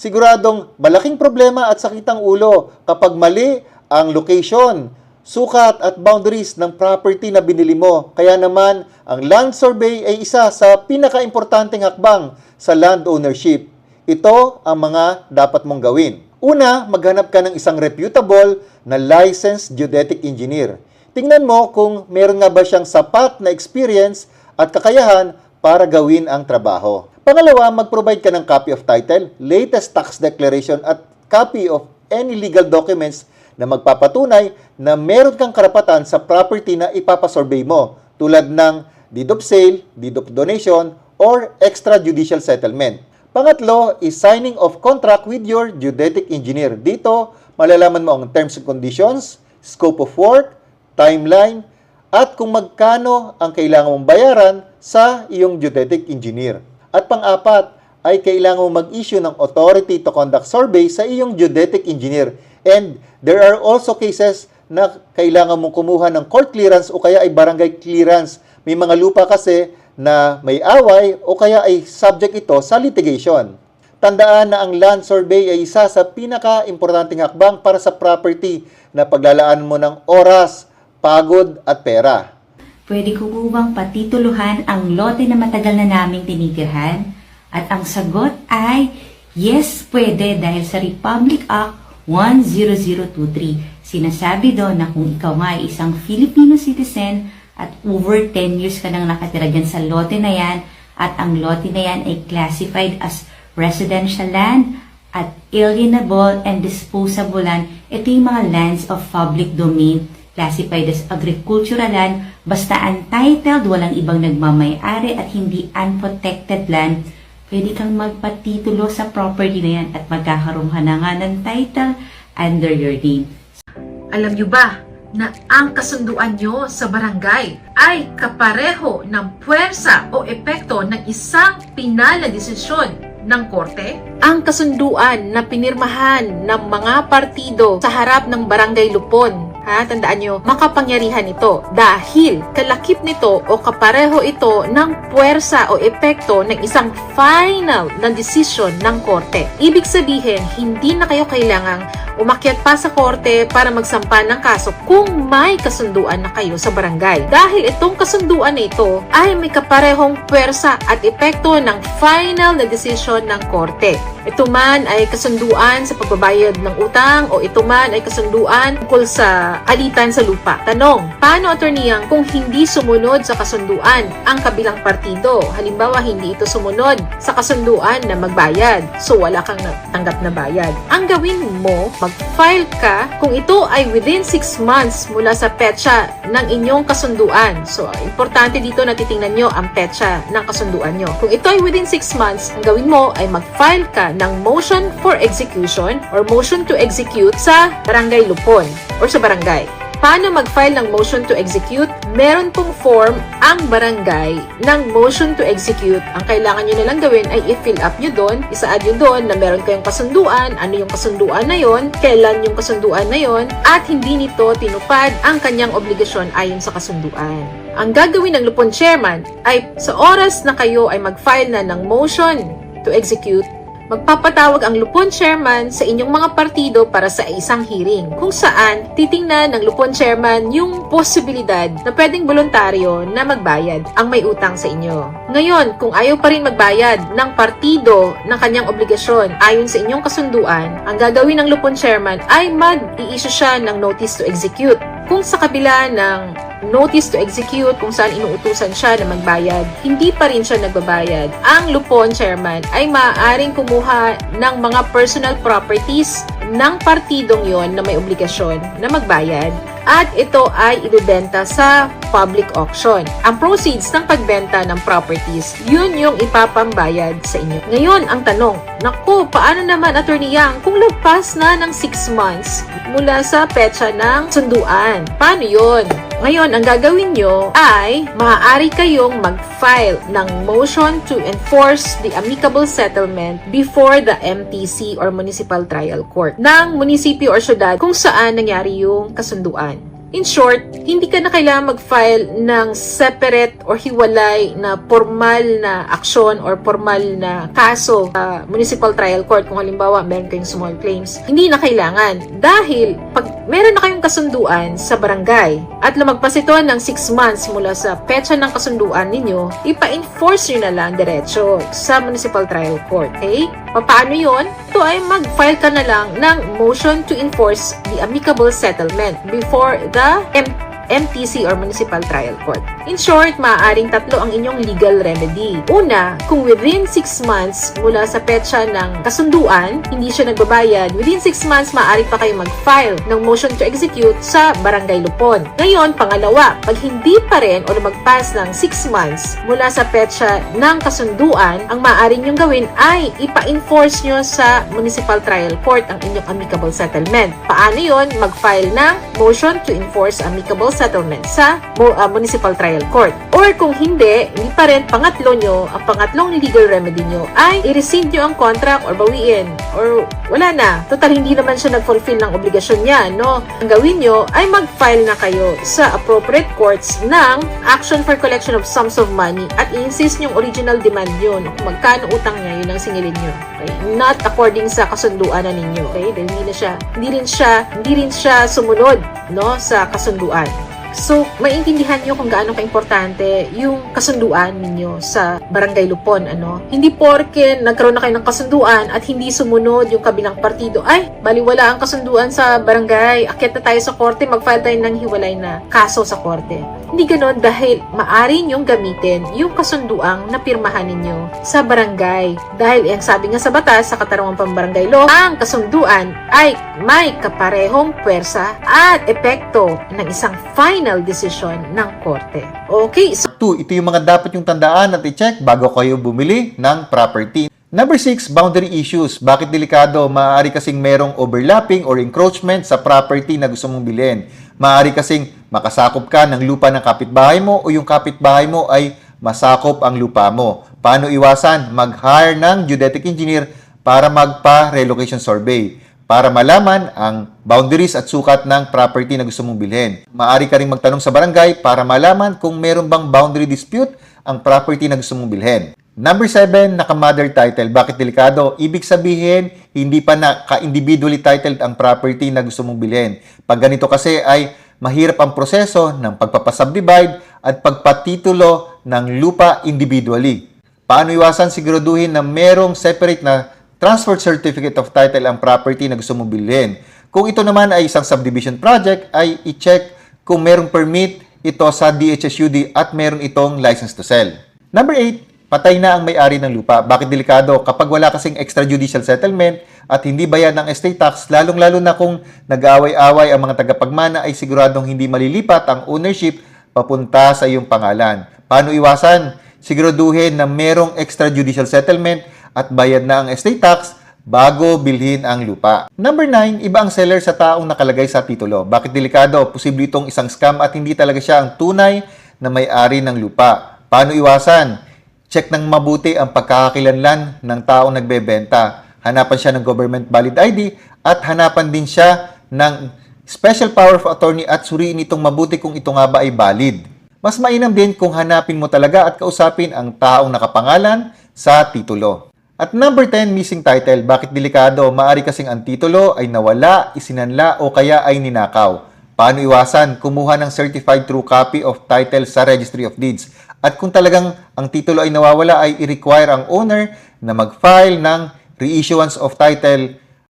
siguradong malaking problema at sakit ang ulo kapag mali ang location, sukat at boundaries ng property na binili mo. Kaya naman, ang land survey ay isa sa pinaka-importanting hakbang sa land ownership. Ito ang mga dapat mong gawin. Una, maghanap ka ng isang reputable na licensed geodetic engineer. Tingnan mo kung meron nga ba siyang sapat na experience at kakayahan para gawin ang trabaho. Pangalawa, mag-provide ka ng copy of title, latest tax declaration at copy of any legal documents na magpapatunay na meron kang karapatan sa property na ipapasurvey mo tulad ng deed of sale, deed of donation, or extrajudicial settlement. Pangatlo is signing of contract with your geodetic engineer. Dito, malalaman mo ang terms and conditions, scope of work, timeline, at kung magkano ang kailangan mong bayaran sa iyong geodetic engineer. At pang-apat ay kailangan mong mag-issue ng authority to conduct survey sa iyong geodetic engineer. And there are also cases na kailangan mong kumuha ng court clearance o kaya ay barangay clearance. May mga lupa kasi na may away o kaya ay subject ito sa litigation. Tandaan na ang land survey ay isa sa pinaka-importanting hakbang para sa property na paglalaan mo ng oras, pagod at pera. Pwede ko bang patituluhan ang lote na matagal na naming tinitirhan? At ang sagot ay, yes, pwede dahil sa Republic Act 10023. Sinasabi doon na kung ikaw nga ay isang Filipino citizen at over 10 years ka nang nakatira dyan sa lote na yan at ang lote na yan ay classified as residential land at alienable and disposable land, ito yung mga lands of public domain classified as agricultural land, basta untitled, walang ibang nagmamayari at hindi unprotected land, pwede kang magpatitulo sa property na yan at magkakaroon ka na nga ng title under your name. Alam nyo ba na ang kasunduan nyo sa barangay ay kapareho ng puwersa o epekto ng isang pinal na desisyon ng korte? Ang kasunduan na pinirmahan ng mga partido sa harap ng barangay Lupon Ha, tandaan nyo, makapangyarihan ito dahil kalakip nito o kapareho ito ng puwersa o epekto ng isang final na desisyon ng korte. Ibig sabihin, hindi na kayo kailangang umakyat pa sa korte para magsampa ng kaso kung may kasunduan na kayo sa barangay. Dahil itong kasunduan na ito ay may kaparehong puwersa at epekto ng final na desisyon ng korte. Ito man ay kasunduan sa pagbabayad ng utang o ito man ay kasunduan tungkol sa alitan sa lupa. Tanong, paano attorneyang kung hindi sumunod sa kasunduan ang kabilang partido? Halimbawa, hindi ito sumunod sa kasunduan na magbayad. So, wala kang natanggap na bayad. Ang gawin mo, mag-file ka kung ito ay within 6 months mula sa petsa ng inyong kasunduan. So, importante dito na titingnan nyo ang petsa ng kasunduan nyo. Kung ito ay within 6 months, ang gawin mo ay mag-file ka ng motion for execution or motion to execute sa barangay Lupon or sa barangay. Paano mag-file ng motion to execute? Meron pong form ang barangay ng motion to execute. Ang kailangan nyo na lang gawin ay i-fill up nyo doon, isa-add nyo doon na meron kayong kasunduan, ano yung kasunduan na yon, kailan yung kasunduan na yon, at hindi nito tinupad ang kanyang obligasyon ayon sa kasunduan. Ang gagawin ng Lupon Chairman ay sa oras na kayo ay mag-file na ng motion to execute, magpapatawag ang Lupon Chairman sa inyong mga partido para sa isang hearing kung saan titingnan ng Lupon Chairman yung posibilidad na pwedeng voluntaryo na magbayad ang may utang sa inyo. Ngayon, kung ayaw pa rin magbayad ng partido ng kanyang obligasyon ayon sa inyong kasunduan, ang gagawin ng Lupon Chairman ay mag-i-issue siya ng notice to execute. Kung sa kabila ng notice to execute kung saan inuutusan siya na magbayad, hindi pa rin siya nagbabayad. Ang Lupon Chairman ay maaaring kumuha ng mga personal properties ng partidong yon na may obligasyon na magbayad at ito ay ibebenta sa public auction. Ang proceeds ng pagbenta ng properties, yun yung ipapambayad sa inyo. Ngayon, ang tanong, naku, paano naman, Attorney Yang, kung lagpas na ng 6 months mula sa petsa ng sunduan? Paano yun? Ngayon, ang gagawin nyo ay maaari kayong mag-file ng motion to enforce the amicable settlement before the MTC or Municipal Trial Court ng munisipyo or syudad kung saan nangyari yung kasunduan. In short, hindi ka na kailangan mag-file ng separate or hiwalay na formal na aksyon or formal na kaso sa municipal trial court kung halimbawa meron kayong small claims. Hindi na kailangan dahil pag meron na kayong kasunduan sa barangay at lumagpas ito ng 6 months mula sa petsa ng kasunduan ninyo, ipa-enforce nyo na lang diretso sa municipal trial court. Okay? Paano yon? Ito ay mag-file ka na lang ng motion to enforce the amicable settlement before the MTC or Municipal Trial Court. In short, maaaring tatlo ang inyong legal remedy. Una, kung within 6 months mula sa petsa ng kasunduan, hindi siya nagbabayad, within 6 months maaari pa kayo mag-file ng motion to execute sa Barangay Lupon. Ngayon, pangalawa, pag hindi pa rin o lumagpas ng 6 months mula sa petsa ng kasunduan, ang maaari nyong gawin ay ipa-enforce nyo sa Municipal Trial Court ang inyong amicable settlement. Paano yon? Mag-file ng motion to enforce amicable settlement sa uh, Municipal Trial Court. Or kung hindi, hindi pa rin, pangatlo nyo, ang pangatlong legal remedy nyo ay i-rescind nyo ang contract or bawiin. Or wala na. Total, hindi naman siya nag-fulfill ng obligasyon niya, no? Ang gawin nyo ay mag-file na kayo sa appropriate courts ng action for collection of sums of money at i-insist yung original demand? Kung magkano utang niya, yun ang singilin nyo. Okay? Not according sa kasunduan na ninyo. Okay? Dahil hindi na siya, hindi rin siya, hindi rin siya sumunod, no? Sa kasunduan. So, maintindihan nyo kung gaano ka-importante yung kasunduan ninyo sa Barangay Lupon, ano? Hindi porke nagkaroon na kayo ng kasunduan at hindi sumunod yung kabilang partido, ay, baliwala ang kasunduan sa barangay, akit na tayo sa korte, mag-file tayo ng hiwalay na kaso sa korte. Hindi ganon dahil maari nyong gamitin yung kasunduang napirmahan ninyo sa barangay. Dahil ang sabi nga sa batas, sa katarungan pambarangay law, ang kasunduan ay may kaparehong pwersa at epekto ng isang final decision ng korte. Okay, so 2, ito yung mga dapat yung tandaan at i-check bago kayo bumili ng property. Number 6, boundary issues. Bakit delikado? Maaari kasing merong overlapping or encroachment sa property na gusto mong bilhin. Maaari kasing makasakop ka ng lupa ng kapitbahay mo o yung kapitbahay mo ay masakop ang lupa mo. Paano iwasan? Mag-hire ng geodetic engineer para magpa-relocation survey para malaman ang boundaries at sukat ng property na gusto mong bilhin. Maaari ka rin magtanong sa barangay para malaman kung meron bang boundary dispute ang property na gusto mong bilhin. Number 7, naka-mother title. Bakit delikado? Ibig sabihin, hindi pa naka-individually titled ang property na gusto mong bilhin. Pag ganito kasi ay mahirap ang proseso ng pagpapasubdivide at pagpatitulo ng lupa individually. Paano iwasan siguraduhin na merong separate na transfer certificate of title ang property na gusto mong bilhin. Kung ito naman ay isang subdivision project, ay i-check kung merong permit ito sa DHSUD at meron itong license to sell. Number 8, patay na ang may-ari ng lupa. Bakit delikado? Kapag wala kasing extrajudicial settlement at hindi bayad ng estate tax, lalong-lalo na kung nag-aaway-away ang mga tagapagmana ay siguradong hindi malilipat ang ownership papunta sa iyong pangalan. Paano iwasan? Siguraduhin na merong extrajudicial settlement at bayad na ang estate tax bago bilhin ang lupa. Number 9, iba ang seller sa taong nakalagay sa titulo. Bakit delikado? Posible itong isang scam at hindi talaga siya ang tunay na may-ari ng lupa. Paano iwasan? Check ng mabuti ang pagkakakilanlan ng taong nagbebenta. Hanapan siya ng government valid ID at hanapan din siya ng special power of attorney at suriin itong mabuti kung ito nga ba ay valid. Mas mainam din kung hanapin mo talaga at kausapin ang taong nakapangalan sa titulo. At number 10, missing title. Bakit delikado? Maari kasing ang titulo ay nawala, isinanla o kaya ay ninakaw. Paano iwasan? Kumuha ng certified true copy of title sa Registry of Deeds. At kung talagang ang titulo ay nawawala ay i-require ang owner na mag-file ng reissuance of title